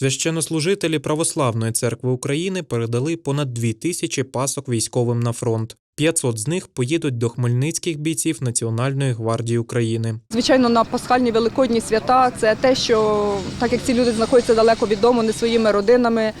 Священнослужителі Православної церкви України передали понад дві тисячі пасок військовим на фронт. 500 з них поїдуть до хмельницьких бійців Національної гвардії України. Звичайно, на пасхальні великодні свята це те, що так як ці люди знаходяться далеко від дому, не своїми родинами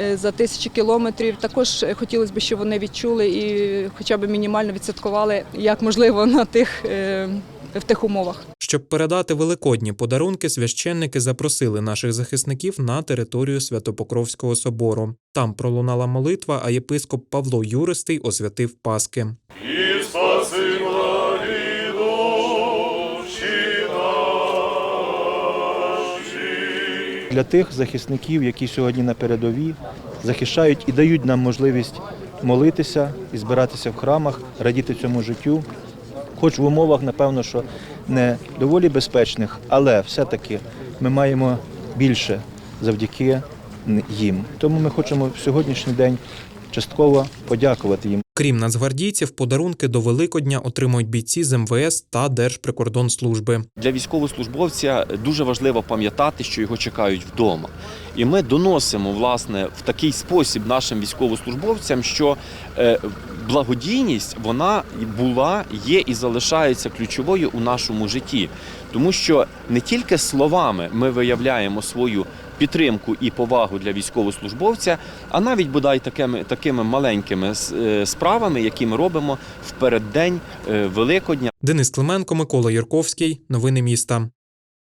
е, за тисячі кілометрів. Також хотілося б, щоб вони відчули і хоча б мінімально відсвяткували, як можливо, на тих е, в тих умовах. Щоб передати великодні подарунки, священники запросили наших захисників на територію Святопокровського собору. Там пролунала молитва, а єпископ Павло Юристий освятив Паски. для тих захисників, які сьогодні на передовій захищають і дають нам можливість молитися і збиратися в храмах, радіти цьому життю. Хоч в умовах, напевно, що не доволі безпечних, але все-таки ми маємо більше завдяки їм. Тому ми хочемо в сьогоднішній день частково подякувати їм. Крім нацгвардійців, подарунки до Великодня отримують бійці з МВС та Держприкордонслужби. Для військовослужбовця дуже важливо пам'ятати, що його чекають вдома. І ми доносимо власне в такий спосіб нашим військовослужбовцям, що е, благодійність вона була, є і залишається ключовою у нашому житті, тому що не тільки словами ми виявляємо свою підтримку і повагу для військовослужбовця, а навіть бодай такими, такими маленькими е, справами, які ми робимо в переддень е, Великодня. Денис Клименко, Микола Юрковський. Новини міста.